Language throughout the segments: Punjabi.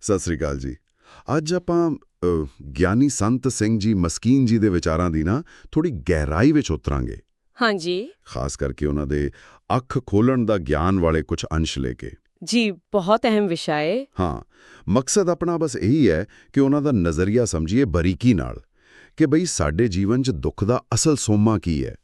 ਸਤਿ ਸ੍ਰੀ ਅਕਾਲ ਜੀ। ਅੱਜ ਆਪਾਂ ਗਿਆਨੀ ਸੰਤ ਸਿੰਘ ਜੀ ਮਸਕੀਨ ਜੀ ਦੇ ਵਿਚਾਰਾਂ ਦੀ ਨਾ ਥੋੜੀ ਗਹਿਰਾਈ ਵਿੱਚ ਉਤਰਾਂਗੇ। ਹਾਂਜੀ। ਖਾਸ ਕਰਕੇ ਉਹਨਾਂ ਦੇ ਅੱਖ ਖੋਲਣ ਦਾ ਗਿਆਨ ਵਾਲੇ ਕੁਝ ਅੰਸ਼ ਲੈ ਕੇ। ਜੀ ਬਹੁਤ ਅਹਿਮ ਵਿਸ਼ਾ ਹੈ ਹਾਂ ਮਕਸਦ ਆਪਣਾ ਬਸ ਇਹੀ ਹੈ ਕਿ ਉਹਨਾਂ ਦਾ ਨਜ਼ਰੀਆ ਸਮਝੀਏ ਬਰੀਕੀ ਨਾਲ ਕਿ ਬਈ ਸਾਡੇ ਜੀਵਨ 'ਚ ਦੁੱਖ ਦਾ ਅਸਲ ਸੋਮਾ ਕੀ ਹੈ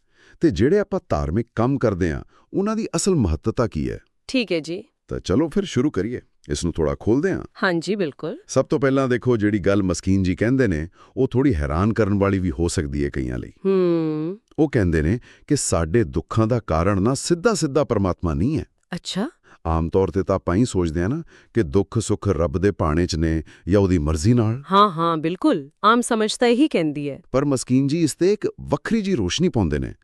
ਤੇ ਜਿਹੜੇ ਆਪਾਂ ਧਾਰਮਿਕ ਕੰਮ ਕਰਦੇ ਆ ਉਹਨਾਂ ਦੀ ਅਸਲ ਮਹੱਤਤਾ ਕੀ ਹੈ। ਠੀਕ ਹੈ ਜੀ। ਤਾਂ ਚਲੋ ਫਿਰ ਸ਼ੁਰੂ ਕਰੀਏ। ਇਸ ਨੂੰ ਥੋੜਾ ਖੋਲਦੇ ਹਾਂ। ਹਾਂਜੀ ਬਿਲਕੁਲ। ਸਭ ਤੋਂ ਪਹਿਲਾਂ ਦੇਖੋ ਜਿਹੜੀ ਗੱਲ ਮਸਕੀਨ ਜੀ ਕਹਿੰਦੇ ਨੇ ਉਹ ਥੋੜੀ ਹੈਰਾਨ ਕਰਨ ਵਾਲੀ ਵੀ ਹੋ ਸਕਦੀ ਹੈ ਕਈਆਂ ਲਈ। ਹੂੰ। ਉਹ ਕਹਿੰਦੇ ਨੇ ਕਿ ਸਾਡੇ ਦੁੱਖਾਂ ਦਾ ਕਾਰਨ ਨਾ ਸਿੱਧਾ-ਸਿੱਧਾ ਪਰਮਾਤਮਾ ਨਹੀਂ ਹੈ। ਅੱਛਾ। ਆਮ ਤੌਰ ਤੇ ਤਾਂ ਆਪਾਂ ਹੀ ਸੋਚਦੇ ਆ ਨਾ ਕਿ ਦੁੱਖ ਸੁੱਖ ਰੱਬ ਦੇ ਭਾਣੇ 'ਚ ਨੇ ਜਾਂ ਉਹਦੀ ਮਰਜ਼ੀ ਨਾਲ। ਹਾਂ ਹਾਂ ਬਿਲਕੁਲ। ਆਮ ਸਮਝ ਤਾਂ ਇਹੀ ਕਹਿੰਦੀ ਹੈ। ਪਰ ਮਸਕੀਨ ਜੀ ਇਸ ਤੇ ਇੱਕ ਵੱਖਰੀ ਜੀ ਰੋਸ਼ਨੀ ਪਾਉਂਦੇ ਨੇ।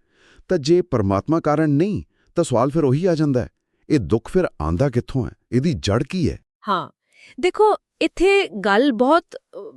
ਤਾਂ ਜੇ ਪਰਮਾਤਮਾ ਕਾਰਨ ਨਹੀਂ ਤਾਂ ਸਵਾਲ ਫਿਰ ਉਹੀ ਆ ਜਾਂਦਾ ਹੈ। ਇਹ ਦੁੱਖ ਫਿਰ ਆਂਦਾ ਕਿੱਥੋਂ ਹੈ? ਇਹਦੀ ਜੜ ਕੀ ਹੈ? ਹਾਂ। ਦੇਖੋ ਇੱਥੇ ਗੱਲ ਬਹੁਤ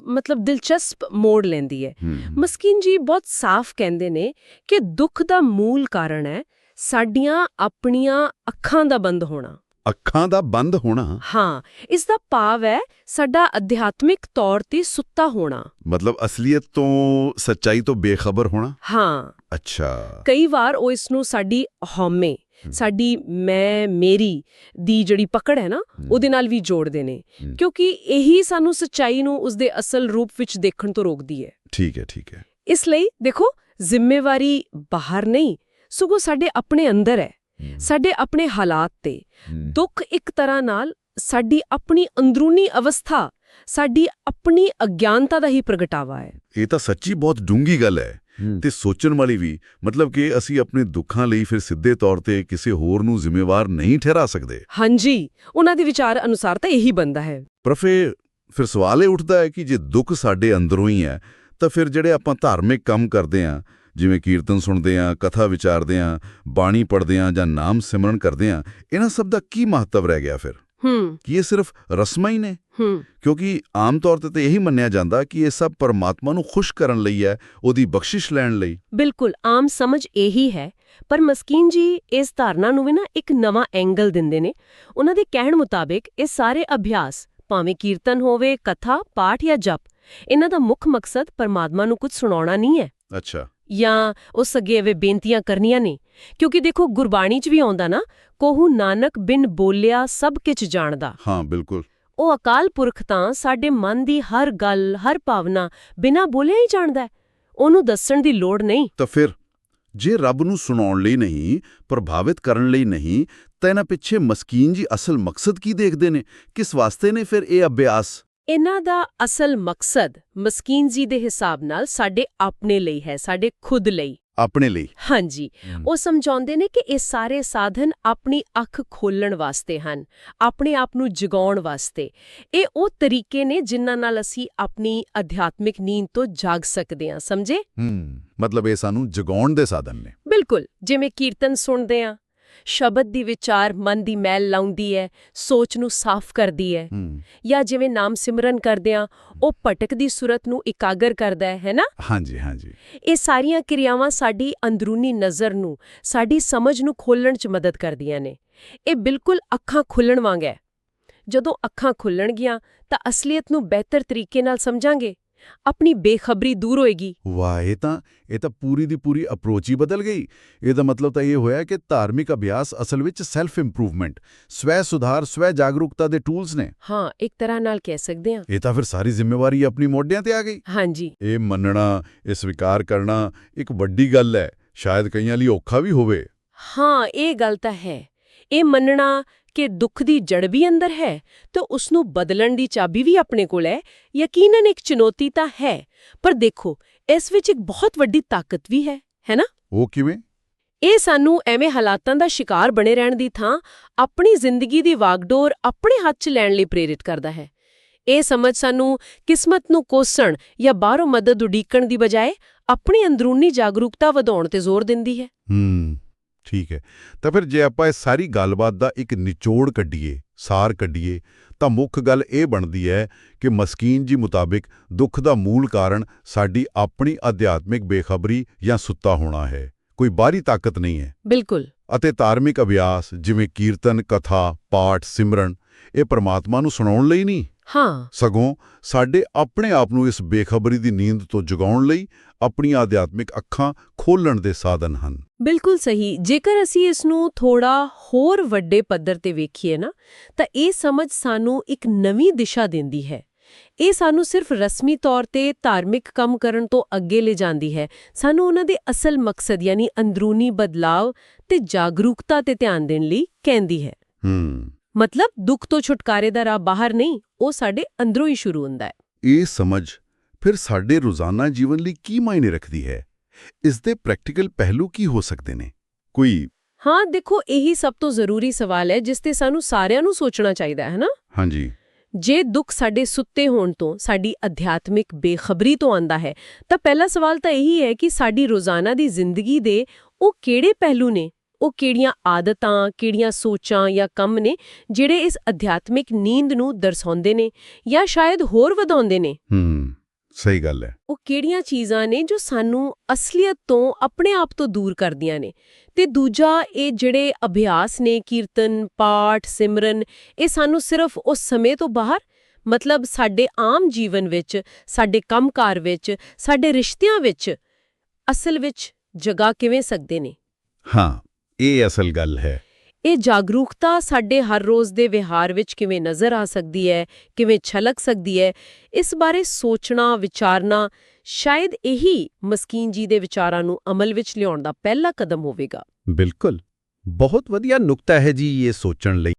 ਮਤਲਬ ਦਿਲਚਸਪ ਮੋੜ ਲੈਂਦੀ ਹੈ। ਮਸਕੀਨ ਜੀ ਬਹੁਤ ਸਾਫ਼ ਕਹਿੰਦੇ ਨੇ ਕਿ ਦੁੱਖ ਦਾ ਮੂਲ ਕਾਰਨ ਹੈ ਸਾਡੀਆਂ ਆਪਣੀਆਂ ਅੱਖਾਂ ਦਾ ਬੰਦ ਹੋਣਾ। ਅੱਖਾਂ ਦਾ ਬੰਦ ਹੋਣਾ? ਹਾਂ। ਇਸ ਦਾ ਭਾਵ ਹੈ ਸਾਡਾ ਅਧਿਆਤਮਿਕ ਤੌਰ ਤੇ ਸੁੱਤਾ ਹੋਣਾ। ਮਤਲਬ ਅਸਲੀਅਤ ਤੋਂ ਸੱਚਾਈ ਤੋਂ ਬੇਖਬਰ ਹੋਣਾ? ਹਾਂ। ਅੱਛਾ। ਕਈ ਵਾਰ ਉਹ ਇਸ ਨੂੰ ਸਾਡੀ ਹਉਮੈ ਸਾਡੀ ਮੈਂ ਮੇਰੀ ਦੀ ਜਿਹੜੀ ਪਕੜ ਹੈ ਨਾ ਉਹਦੇ ਨਾਲ ਵੀ ਜੋੜਦੇ ਨੇ। ਕਿਉਂਕਿ ਇਹੀ ਸਾਨੂੰ ਸੱਚਾਈ ਨੂੰ ਉਸਦੇ ਅਸਲ ਰੂਪ ਵਿੱਚ ਦੇਖਣ ਤੋਂ ਰੋਕਦੀ ਹੈ। ਠੀਕ ਹੈ ਠੀਕ ਹੈ। ਇਸ ਲਈ ਦੇਖੋ ਜ਼ਿੰਮੇਵਾਰੀ ਬਾਹਰ ਨਹੀਂ ਸਗੋਂ ਸਾਡੇ ਆਪਣੇ ਅੰਦਰ ਹੈ। ਸਾਡੇ ਆਪਣੇ ਹਾਲਾਤ ਤੇ। ਦੁੱਖ ਇੱਕ ਤਰ੍ਹਾਂ ਨਾਲ ਸਾਡੀ ਆਪਣੀ ਅੰਦਰੂਨੀ ਅਵਸਥਾ ਸਾਡੀ ਆਪਣੀ ਅਗਿਆਨਤਾ ਦਾ ਹੀ ਪ੍ਰਗਟਾਵਾ ਹੈ। ਇਹ ਤਾਂ ਸੱਚੀ ਬਹੁਤ ਡੂੰਗੀ ਗੱਲ ਹੈ। ਤੇ ਸੋਚਣ ਵਾਲੀ ਵੀ ਮਤਲਬ ਕਿ ਅਸੀਂ ਆਪਣੇ ਦੁੱਖਾਂ ਲਈ ਫਿਰ ਸਿੱਧੇ ਤੌਰ ਤੇ ਕਿਸੇ ਹੋਰ ਨੂੰ ਜ਼ਿੰਮੇਵਾਰ ਨਹੀਂ ਠਹਿਰਾ ਸਕਦੇ। ਹਾਂਜੀ ਉਹਨਾਂ ਦੇ ਵਿਚਾਰ ਅਨੁਸਾਰ ਤਾਂ ਇਹੀ ਬੰਦਾ ਹੈ। ਪਰ ਫਿਰ ਫਿਰ ਸਵਾਲ ਇਹ ਉੱਠਦਾ ਹੈ ਕਿ ਜੇ ਦੁੱਖ ਸਾਡੇ ਅੰਦਰੋਂ ਹੀ ਹੈ ਤਾਂ ਫਿਰ ਜਿਹੜੇ ਆਪਾਂ ਧਾਰਮਿਕ ਕੰਮ ਕਰਦੇ ਆਂ ਜਿਵੇਂ ਕੀਰਤਨ ਸੁਣਦੇ ਆਂ ਕਥਾ ਵਿਚਾਰਦੇ ਆਂ ਬਾਣੀ ਪੜ੍ਹਦੇ ਆਂ ਜਾਂ ਨਾਮ ਸਿਮਰਨ ਕਰਦੇ ਆਂ ਇਹਨਾਂ ਸਭ ਦਾ ਕੀ ਮਹੱਤਵ ਰਹਿ ਗਿਆ ਫਿਰ? ਹੂੰ। ਕੀ ਇਹ ਸਿਰਫ ਰਸਮਾਂ ਹੀ ਨੇ? ਕਿਉਂਕਿ ਆਮ ਤੌਰ ਤੇ ਤਾਂ ਇਹੀ ਮੰਨਿਆ ਜਾਂਦਾ ਕਿ ਇਹ ਸਭ ਪਰਮਾਤਮਾ ਨੂੰ ਖੁਸ਼ ਕਰਨ ਲਈ ਹੈ ਉਹਦੀ ਬਖਸ਼ਿਸ਼ ਲੈਣ ਲਈ। ਬਿਲਕੁਲ ਆਮ ਸਮਝ ਇਹੀ ਹੈ। ਪਰ ਮਸਕੀਨ ਜੀ ਇਸ ਧਾਰਨਾ ਨੂੰ ਵੀ ਨਾ ਇੱਕ ਨਵਾਂ ਐਂਗਲ ਦਿੰਦੇ ਨੇ। ਉਹਨਾਂ ਦੇ ਕਹਿਣ ਮੁਤਾਬਿਕ ਇਹ ਸਾਰੇ ਅਭਿਆਸ ਭਾਵੇਂ ਕੀਰਤਨ ਹੋਵੇ ਕਥਾ ਪਾਠ ਜਾਂ ਜਪ ਇਹਨਾਂ ਦਾ ਮੁੱਖ ਮਕਸਦ ਪਰਮਾਤਮਾ ਨੂੰ ਕੁਝ ਸੁਣਾਉਣਾ ਨਹੀਂ ਹੈ। ਅੱਛਾ। ਜਾਂ ਉਸ ਅੱਗੇ ਐਵੇਂ ਬੇਨਤੀਆਂ ਕਰਨੀਆਂ ਨੇ? ਕਿਉਂਕਿ ਦੇਖੋ ਗੁਰਬਾਣੀ 'ਚ ਵੀ ਆਉਂਦਾ ਨਾ ਕੋਹੂ ਨਾਨਕ ਬਿਨ ਬੋਲਿਆ ਸਭ ਕਿਛ ਜਾਣਦਾ। ਹਾਂ ਬਿਲਕੁਲ। ਉਹ ਅਕਾਲ ਪੁਰਖ ਤਾਂ ਸਾਡੇ ਮਨ ਦੀ ਹਰ ਗੱਲ ਹਰ ਭਾਵਨਾ ਬਿਨਾਂ ਬੋਲਿਆ ਹੀ ਜਾਣਦਾ ਉਹਨੂੰ ਦੱਸਣ ਦੀ ਲੋੜ ਨਹੀਂ। ਤਾਂ ਫਿਰ ਜੇ ਰੱਬ ਨੂੰ ਸੁਣਾਉਣ ਲਈ ਨਹੀਂ ਪ੍ਰਭਾਵਿਤ ਕਰਨ ਲਈ ਨਹੀਂ ਤਾਂ ਇਹਨਾਂ ਪਿੱਛੇ ਮਸਕੀਨ ਜੀ ਅਸਲ ਮਕਸਦ ਕੀ ਦੇਖਦੇ ਨੇ? ਕਿਸ ਵਾਸਤੇ ਨੇ ਫਿਰ ਇਹ ਅਭਿਆਸ? ਇਹਨਾਂ ਦਾ ਅਸਲ ਮਕਸਦ ਮਸਕੀਨ ਜੀ ਦੇ ਹਿਸਾਬ ਨਾਲ ਸਾਡੇ ਆਪਣੇ ਲਈ ਹੈ ਸਾਡੇ ਖੁਦ ਲਈ। ਆਪਣੇ ਲਈ। ਹਾਂਜੀ। ਉਹ ਸਮਝਾਉਂਦੇ ਨੇ ਕਿ ਇਹ ਸਾਰੇ ਸਾਧਨ ਆਪਣੀ ਅੱਖ ਖੋਲਣ ਵਾਸਤੇ ਹਨ ਆਪਣੇ ਆਪ ਨੂੰ ਜਗਾਉਣ ਵਾਸਤੇ। ਇਹ ਉਹ ਤਰੀਕੇ ਨੇ ਜਿਨ੍ਹਾਂ ਨਾਲ ਅਸੀਂ ਆਪਣੀ ਅਧਿਆਤਮਿਕ ਨੀਂਦ ਤੋਂ ਜਾਗ ਸਕਦੇ ਹਾਂ ਸਮਝੇ? ਹੂੰ ਮਤਲਬ ਇਹ ਸਾਨੂੰ ਜਗਾਉਣ ਦੇ ਸਾਧਨ ਨੇ। ਬਿਲਕੁਲ। ਜਿਵੇਂ ਕੀਰਤਨ ਸੁਣਦੇ ਹਾਂ ਸ਼ਬਦ ਦੀ ਵਿਚਾਰ ਮਨ ਦੀ ਮੈਲ ਲਾਉਂਦੀ ਹੈ ਸੋਚ ਨੂੰ ਸਾਫ਼ ਕਰਦੀ ਹੈ। ਜਾਂ ਜਿਵੇਂ ਨਾਮ ਸਿਮਰਨ ਕਰਦੇ ਹਾਂ ਉਹ ਭਟਕਦੀ ਸੁਰਤ ਨੂੰ ਇਕਾਗਰ ਕਰਦਾ ਹੈ ਹੈ ਨਾ ਹਾਂਜੀ ਹਾਂਜੀ। ਇਹ ਸਾਰੀਆਂ ਕਿਰਿਆਵਾਂ ਸਾਡੀ ਅੰਦਰੂਨੀ ਨਜ਼ਰ ਨੂੰ ਸਾਡੀ ਸਮਝ ਨੂੰ ਖੋਲਣ 'ਚ ਮਦਦ ਕਰਦੀਆਂ ਨੇ। ਇਹ ਬਿਲਕੁਲ ਅੱਖਾਂ ਖੁੱਲਣ ਵਾਂਗ ਹੈ ਜਦੋਂ ਅੱਖਾਂ ਖੁੱਲਣਗੀਆਂ ਤਾਂ ਅਸਲੀਅਤ ਨੂੰ ਬਿਹਤਰ ਤਰੀਕੇ ਨਾਲ ਸਮਝਾਂਗੇ। ਆਪਣੀ ਬੇਖਬਰੀ ਦੂਰ ਹੋਏਗੀ। ਵਾਹ ਇਹ ਤਾਂ ਇਹ ਤਾਂ ਪੂਰੀ ਦੀ ਪੂਰੀ ਅਪਰੋਚ ਹੀ ਬਦਲ ਗਈ। ਇਹਦਾ ਮਤਲਬ ਤਾਂ ਇਹ ਹੋਇਆ ਕਿ ਧਾਰਮਿਕ ਅਭਿਆਸ ਅਸਲ ਵਿੱਚ ਸੈਲਫ ਇੰਪਰੂਵਮੈਂਟ ਸਵੈ ਸੁਧਾਰ ਸਵੈ ਜਾਗਰੂਕਤਾ ਦੇ ਟੂਲਸ ਨੇ। ਹਾਂ ਇੱਕ ਤਰ੍ਹਾਂ ਨਾਲ ਕਹਿ ਸਕਦੇ ਹਾਂ। ਇਹ ਤਾਂ ਫਿਰ ਸਾਰੀ ਜ਼ਿੰਮੇਵਾਰੀ ਆਪਣੀ ਮੋਢਿਆਂ ਤੇ ਆ ਗਈ। ਹਾਂਜੀ। ਇਹ ਮੰਨਣਾ ਇਹ ਸਵੀਕਾਰ ਕਰਨਾ ਇੱਕ ਵੱਡੀ ਗੱਲ ਹੈ। ਸ਼ਾਇਦ ਕਈਆਂ ਲਈ ਔਖਾ ਵੀ ਹੋਵੇ। ਹਾਂ ਇਹ ਗੱਲ ਤਾਂ ਹੈ। ਇਹ ਮੰਨਣਾ ਕਿ ਦੁੱਖ ਦੀ ਜੜ ਵੀ ਅੰਦਰ ਹੈ ਤਾਂ ਉਸ ਨੂੰ ਬਦਲਣ ਦੀ ਚਾਬੀ ਵੀ ਆਪਣੇ ਕੋਲ ਹੈ ਯਕੀਨਨ ਇੱਕ ਚੁਣੌਤੀ ਤਾਂ ਹੈ ਪਰ ਦੇਖੋ ਇਸ ਵਿੱਚ ਇੱਕ ਬਹੁਤ ਵੱਡੀ ਤਾਕਤ ਵੀ ਹੈ ਹੈ ਨਾ? ਉਹ ਕਿਵੇਂ? ਇਹ ਸਾਨੂੰ ਐਵੇਂ ਹਾਲਾਤਾਂ ਦਾ ਸ਼ਿਕਾਰ ਬਣੇ ਰਹਿਣ ਦੀ ਥਾਂ ਆਪਣੀ ਜ਼ਿੰਦਗੀ ਦੀ ਵਾਗਡੋਰ ਆਪਣੇ ਹੱਥ 'ਚ ਲੈਣ ਲਈ ਪ੍ਰੇਰਿਤ ਕਰਦਾ ਹੈ। ਇਹ ਸਮਝ ਸਾਨੂੰ ਕਿਸਮਤ ਨੂੰ ਕੋਸਣ ਜਾਂ ਬਾਹਰੋਂ ਮਦਦ ਉਡੀਕਣ ਦੀ ਬਜਾਏ ਆਪਣੀ ਅੰਦਰੂਨੀ ਜਾਗਰੂਕਤਾ ਵਧਾਉਣ ਤੇ ਜ਼ੋਰ ਦਿੰਦੀ ਹੈ। ਹੂੰ। ਠੀਕ ਹੈ। ਤਾਂ ਫਿਰ ਜੇ ਆਪਾਂ ਇਸ ਸਾਰੀ ਗੱਲਬਾਤ ਦਾ ਇੱਕ ਨਿਚੋੜ ਕੱਢੀਏ ਸਾਰ ਕੱਢੀਏ ਤਾਂ ਮੁੱਖ ਗੱਲ ਇਹ ਬਣਦੀ ਹੈ ਕਿ ਮਸਕੀਨ ਜੀ ਮੁਤਾਬਿਕ ਦੁੱਖ ਦਾ ਮੂਲ ਕਾਰਨ ਸਾਡੀ ਆਪਣੀ ਅਧਿਆਤਮਿਕ ਬੇਖਬਰੀ ਜਾਂ ਸੁੱਤਾ ਹੋਣਾ ਹੈ। ਕੋਈ ਬਾਹਰੀ ਤਾਕਤ ਨਹੀਂ ਹੈ। ਬਿਲਕੁਲ। ਅਤੇ ਧਾਰਮਿਕ ਅਭਿਆਸ ਜਿਵੇਂ ਕੀਰਤਨ ਕਥਾ ਪਾਠ ਸਿਮਰਨ ਇਹ ਪਰਮਾਤਮਾ ਨੂੰ ਸੁਣਾਉਣ ਲਈ ਨਹੀਂ। ਹਾਂ। ਸਗੋਂ ਸਾਡੇ ਆਪਣੇ ਆਪ ਨੂੰ ਇਸ ਬੇਖਬਰੀ ਦੀ ਨੀਂਦ ਤੋਂ ਜਗਾਉਣ ਲਈ ਆਪਣੀਆਂ ਆਧਿਆਤਮਿਕ ਅੱਖਾਂ ਖੋਲਣ ਦੇ ਸਾਧਨ ਹਨ। ਬਿਲਕੁਲ ਸਹੀ। ਜੇਕਰ ਅਸੀਂ ਇਸ ਨੂੰ ਥੋੜਾ ਹੋਰ ਵੱਡੇ ਪੱਧਰ ਤੇ ਵੇਖੀਏ ਨਾ ਤਾਂ ਇਹ ਸਮਝ ਸਾਨੂੰ ਇੱਕ ਨਵੀਂ ਦਿਸ਼ਾ ਦਿੰਦੀ ਹੈ। ਇਹ ਸਾਨੂੰ ਸਿਰਫ ਰਸਮੀ ਤੌਰ ਤੇ ਧਾਰਮਿਕ ਕੰਮ ਕਰਨ ਤੋਂ ਅੱਗੇ ਲੈ ਜਾਂਦੀ ਹੈ। ਸਾਨੂੰ ਉਹਨਾਂ ਦੇ ਅਸਲ ਮਕਸਦ ਯਾਨੀ ਅੰਦਰੂਨੀ ਬਦਲਾਵ ਤੇ ਜਾਗਰੂਕਤਾ ਤੇ ਧਿਆਨ ਦੇਣ ਲਈ ਕਹਿੰਦੀ ਹੈ। ਹੂੰ। ਮਤਲਬ ਦੁੱਖ ਤੋਂ ਛੁਟਕਾਰੇ ਦਾ ਰਾਹ ਬਾਹਰ ਨਹੀਂ ਉਹ ਸਾਡੇ ਅੰਦਰੋਂ ਹੀ ਸ਼ੁਰੂ ਹੁੰਦਾ ਹੈ। ਇਹ ਸਮਝ ਫਿਰ ਸਾਡੇ ਰੋਜ਼ਾਨਾ ਜੀਵਨ ਲਈ ਕੀ ਮਾਇਨੇ ਰੱਖਦੀ ਹੈ? ਇਸ ਦੇ ਪ੍ਰੈਕਟੀਕਲ ਪਹਿਲੂ ਕੀ ਹੋ ਸਕਦੇ ਨੇ? ਕੋਈ ਹਾਂ ਦੇਖੋ ਇਹੀ ਸਭ ਤੋਂ ਜ਼ਰੂਰੀ ਸਵਾਲ ਹੈ ਜਿਸ ਤੇ ਸਾਨੂੰ ਸਾਰਿਆਂ ਨੂੰ ਸੋਚਣਾ ਚਾਹੀਦਾ ਹੈ ਨਾ? ਹਾਂਜੀ। ਜੇ ਦੁੱਖ ਸਾਡੇ ਸੁੱਤੇ ਹੋਣ ਤੋਂ ਸਾਡੀ ਅਧਿਆਤਮਿਕ ਬੇਖਬਰੀ ਤੋਂ ਆਂਦਾ ਹੈ ਤਾਂ ਪਹਿਲਾ ਸਵਾਲ ਤਾਂ ਇਹੀ ਹੈ ਕਿ ਸਾਡੀ ਰੋਜ਼ਾਨਾ ਦੀ ਜ਼ਿੰਦਗੀ ਦੇ ਉਹ ਕਿਹੜੇ ਪਹਿਲੂ ਨੇ? ਉਹ ਕਿਹੜੀਆਂ ਆਦਤਾਂ ਕਿਹੜੀਆਂ ਸੋਚਾਂ ਜਾਂ ਕੰਮ ਨੇ ਜਿਹੜੇ ਇਸ ਅਧਿਆਤਮਿਕ ਨੀਂਦ ਨੂੰ ਦਰਸਾਉਂਦੇ ਨੇ ਜਾਂ ਸ਼ਾਇਦ ਹੋਰ ਵਧਾਉਂਦੇ ਨੇ? ਹੂੰ ਸਹੀ ਗੱਲ ਹੈ। ਉਹ ਕਿਹੜੀਆਂ ਚੀਜ਼ਾਂ ਨੇ ਜੋ ਸਾਨੂੰ ਅਸਲੀਅਤ ਤੋਂ ਆਪਣੇ ਆਪ ਤੋਂ ਦੂਰ ਕਰਦੀਆਂ ਨੇ? ਤੇ ਦੂਜਾ ਇਹ ਜਿਹੜੇ ਅਭਿਆਸ ਨੇ ਕੀਰਤਨ ਪਾਠ ਸਿਮਰਨ ਇਹ ਸਾਨੂੰ ਸਿਰਫ ਉਸ ਸਮੇਂ ਤੋਂ ਬਾਹਰ? ਮਤਲਬ ਸਾਡੇ ਆਮ ਜੀਵਨ ਵਿੱਚ ਸਾਡੇ ਕੰਮਕਾਰ ਵਿੱਚ ਸਾਡੇ ਰਿਸ਼ਤਿਆਂ ਵਿੱਚ ਅਸਲ ਵਿੱਚ ਜਗਾ ਕਿਵੇਂ ਸਕਦੇ ਨੇ? ਹਾਂ ਇਹ ਅਸਲ ਗੱਲ ਹੈ। ਇਹ ਜਾਗਰੂਕਤਾ ਸਾਡੇ ਹਰ ਰੋਜ਼ ਦੇ ਵਿਹਾਰ ਵਿੱਚ ਕਿਵੇਂ ਨਜ਼ਰ ਆ ਸਕਦੀ ਹੈ ਕਿਵੇਂ ਛਲਕ ਸਕਦੀ ਹੈ ਇਸ ਬਾਰੇ ਸੋਚਣਾ ਵਿਚਾਰਨਾ ਸ਼ਾਇਦ ਇਹੀ ਮਸਕੀਨ ਜੀ ਦੇ ਵਿਚਾਰਾਂ ਨੂੰ ਅਮਲ ਵਿੱਚ ਲਿਆਉਣ ਦਾ ਪਹਿਲਾ ਕਦਮ ਹੋਵੇਗਾ। ਬਿਲਕੁਲ। ਬਹੁਤ ਵਧੀਆ ਨੁਕਤਾ ਹੈ ਜੀ ਇਹ ਸੋਚਣ ਲਈ।